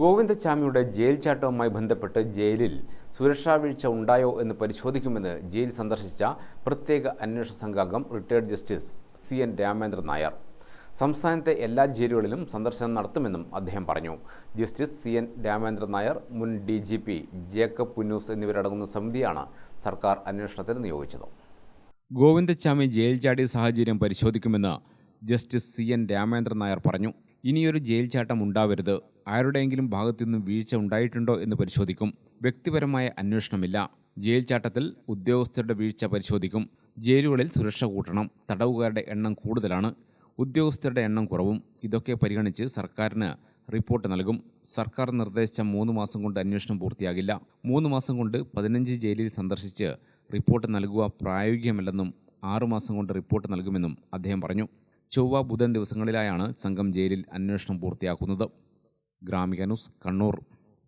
ഗോവിന്ദച്ചാമിയുടെ jail ചാട്ടവുമായി ബന്ധപ്പെട്ട് ജയിലിൽ സുരക്ഷാ വീഴ്ച ഉണ്ടായോ എന്ന് പരിശോധിക്കുമെന്ന് ജയിൽ സന്ദർശിച്ച പ്രത്യേക അന്വേഷണ സംഘാംഗം retired justice C N Ramendran Nair. സംസ്ഥാനത്തെ എല്ലാ ജയിലുകളിലും സന്ദർശനം നടത്തുമെന്നും അദ്ദേഹം പറഞ്ഞു. Justice C N Ramendran Nair മുൻ D G P Jacob Punnoose എന്നിവരടങ്ങുന്ന സമിതിയാണ് സർക്കാർ അന്വേഷണത്തിന് നിയോഗിച്ചത്. ഗോവിന്ദച്ചാമി ജയിൽ ചാടിയ സാഹചര്യം പരിശോധിക്കുമെന്ന് justice C N Ramendran Nair പറഞ്ഞു. ഇനിയൊരു ജയിൽ ചാട്ടം ഉണ്ടാവരുത്. ആരുടെയെങ്കിലും ഭാഗത്തുനിന്നും വീഴ്ച ഉണ്ടായിട്ടുണ്ടോ എന്ന് പരിശോധിക്കും. വ്യക്തിപരമായ അന്വേഷണമില്ല. ജയിൽ ചാട്ടത്തിൽ ഉദ്യോഗസ്ഥരുടെ വീഴ്ച പരിശോധിക്കും. ജയിലുകളിൽ സുരക്ഷ കൂട്ടണം. തടവുകാരുടെ എണ്ണം കൂടുതലാണ്. ഉദ്യോഗസ്ഥരുടെ എണ്ണം കുറവും. ഇതൊക്കെ പരിഗണിച്ച് സർക്കാരിന് റിപ്പോർട്ട് നൽകും. സർക്കാർ നിർദ്ദേശിച്ച മൂന്ന് മാസം കൊണ്ട് അന്വേഷണം പൂർത്തിയാകില്ല. മൂന്ന് മാസം കൊണ്ട് പതിനഞ്ച് ജയിലിൽ സന്ദർശിച്ച് റിപ്പോർട്ട് നൽകുക പ്രായോഗികമല്ലെന്നും ആറുമാസം കൊണ്ട് റിപ്പോർട്ട് നൽകുമെന്നും അദ്ദേഹം പറഞ്ഞു. ചൊവ്വ ബുധൻ ദിവസങ്ങളിലായാണ് സംഘം ജയിലിൽ അന്വേഷണം പൂർത്തിയാക്കുന്നത്. ഗ്രാമിക ന്യൂസ് കണ്ണൂർ.